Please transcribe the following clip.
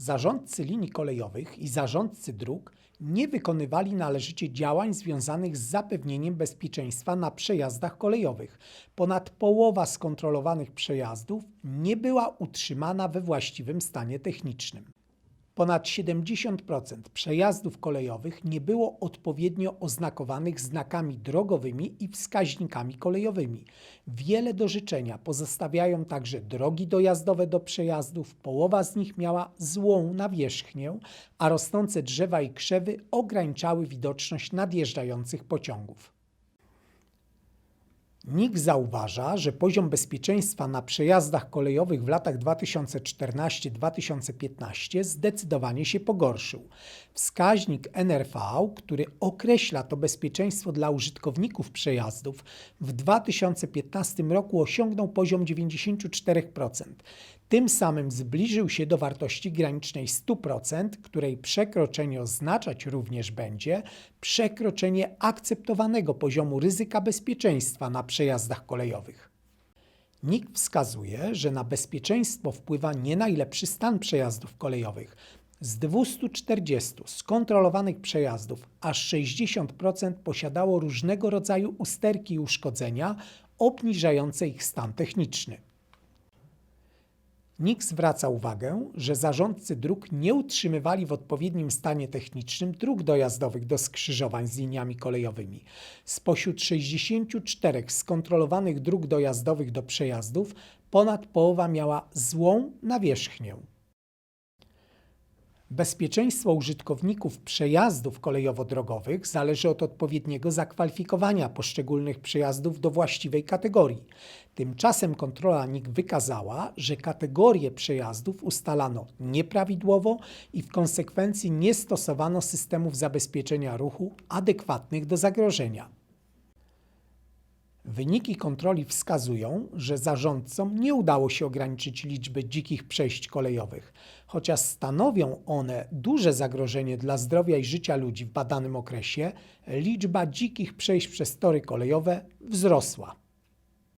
zarządcy linii kolejowych i zarządcy dróg nie wykonywali należycie działań związanych z zapewnieniem bezpieczeństwa na przejazdach kolejowych. Ponad połowa skontrolowanych przejazdów nie była utrzymana we właściwym stanie technicznym. Ponad 70% przejazdów kolejowych nie było odpowiednio oznakowanych znakami drogowymi i wskaźnikami kolejowymi. Wiele do życzenia pozostawiają także drogi dojazdowe do przejazdów, połowa z nich miała złą nawierzchnię, a rosnące drzewa i krzewy ograniczały widoczność nadjeżdżających pociągów. NIK zauważa, że poziom bezpieczeństwa na przejazdach kolejowych w latach 2014-2015 zdecydowanie się pogorszył. Wskaźnik NRV, który określa to bezpieczeństwo dla użytkowników przejazdów, w 2015 roku osiągnął poziom 94%. Tym samym zbliżył się do wartości granicznej 100%, której przekroczenie oznaczać również będzie przekroczenie akceptowanego poziomu ryzyka bezpieczeństwa na przejazdach kolejowych. NIK wskazuje, że na bezpieczeństwo wpływa nie najlepszy stan przejazdów kolejowych. Z 240 skontrolowanych przejazdów aż 60% posiadało różnego rodzaju usterki i uszkodzenia obniżające ich stan techniczny. NIK zwraca uwagę, że zarządcy dróg nie utrzymywali w odpowiednim stanie technicznym dróg dojazdowych do skrzyżowań z liniami kolejowymi. Spośród 64 skontrolowanych dróg dojazdowych do przejazdów, ponad połowa miała złą nawierzchnię. Bezpieczeństwo użytkowników przejazdów kolejowo-drogowych zależy od odpowiedniego zakwalifikowania poszczególnych przejazdów do właściwej kategorii. Tymczasem kontrola NIK wykazała, że kategorie przejazdów ustalano nieprawidłowo i w konsekwencji nie stosowano systemów zabezpieczenia ruchu adekwatnych do zagrożenia. Wyniki kontroli wskazują, że zarządcom nie udało się ograniczyć liczby dzikich przejść kolejowych. Chociaż stanowią one duże zagrożenie dla zdrowia i życia ludzi w badanym okresie, liczba dzikich przejść przez tory kolejowe wzrosła.